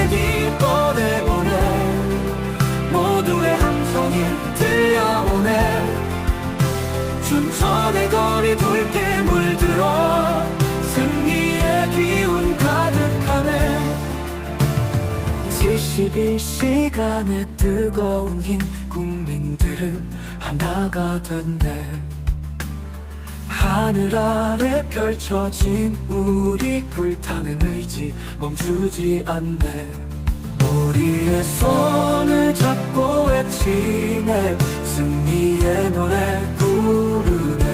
내길 보내보내 모두의 함성이 들려오네. 춘천의 거리 붉게 물들어 승리의 기운 가득하네. 71시간의 뜨거운 힘 국민들은 하나가 됐네. 하늘 아래 펼쳐진 우리 불타는 의지 멈추지 않네. 우리의 손을 잡고 외치네. 승리의 노래 부르네.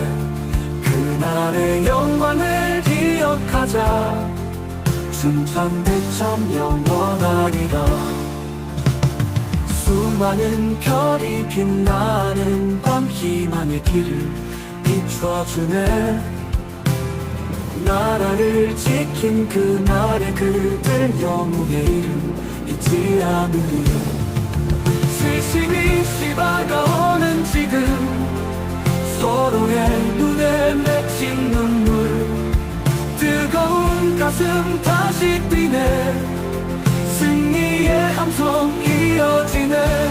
그날의 영광을 기억하자. 춘천대첩 영원하리라 수많은 별이 빛나는 밤 희망의 길을 비춰주네 나라를 지킨 그날의 그들 영웅의 이름 잊지 않으리 슬심이 시바가오는 지금 서로의 눈에 맺힌 눈물. 뜨거운 가슴 다시 뛰네. 승리의 함성 이어지네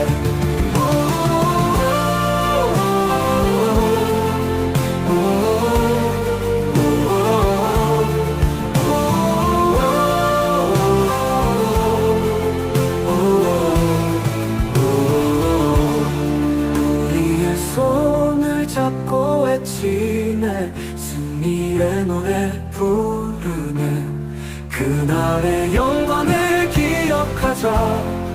외치네 승리의 노래 부르네. 그날의 영광을 기억하자.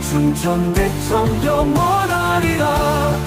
춘천대청 영원하리라